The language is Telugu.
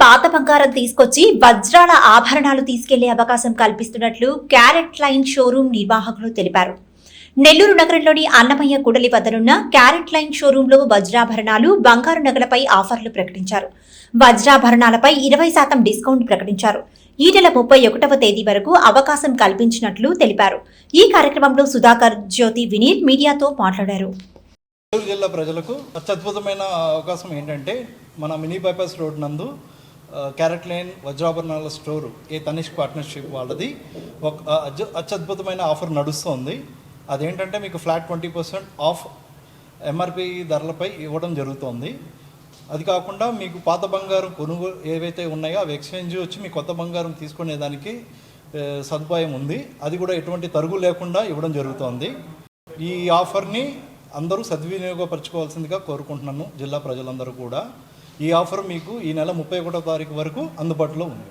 పాత బంగారం తీసుకొచ్చి వజ్రాల ఆభరణాలు తీసుకెళ్ళే అవకాశం కల్పిస్తున్నట్లు క్యారెట్ లైన్ షోరూం నిర్వాహకులు తెలిపారు. నెల్లూరు నగరంలోని అన్నమయ్య కూడలి వద్దనున్న క్యారెట్ లైన్ షోరూంలో వజ్రాభరణాలు బంగారు నగలపై ఆఫర్లు ప్రకటించారు. వజ్రాభరణాలపై ఇరవై శాతం డిస్కౌంట్ ప్రకటించారు. ఈ నెల ముప్పై ఒకటవ తేదీ వరకు అవకాశం కల్పించినట్లు తెలిపారు. ఈ కార్యక్రమంలో సుధాకర్ జ్యోతి వినీత్ మీడియాతో మాట్లాడారు. జిల్లా ప్రజలకు అత్యద్భుతమైన అవకాశం ఏంటంటే మన మినీ బైపాస్ రోడ్ నందు క్యారెట్ లైన్ వజ్రాభరణాల స్టోరు ఏ తనిష్క్ పార్ట్నర్షిప్ వాళ్ళది. ఒక అత్య- అత్యద్భుతమైన ఆఫర్ నడుస్తోంది. అదేంటంటే మీకు flat twenty percent off MRP ధరలపై ఇవ్వడం జరుగుతోంది. అది కాకుండా మీకు పాత బంగారం కొనుగోలు ఏవైతే ఉన్నాయో అవి ఎక్స్చేంజ్ వచ్చి మీ కొత్త బంగారం తీసుకునేదానికి సదుపాయం ఉంది. అది కూడా ఎటువంటి తరుగు లేకుండా ఇవ్వడం జరుగుతోంది. ఈ ఆఫర్ని అందరూ సద్వినియోగపరచుకోవాల్సిందిగా కోరుకుంటున్నాను జిల్లా ప్రజలందరూ కూడా. ఈ ఆఫర్ మీకు ఈ నెల ముప్పై ఒకటో తారీఖు వరకు అందుబాటులో ఉంది.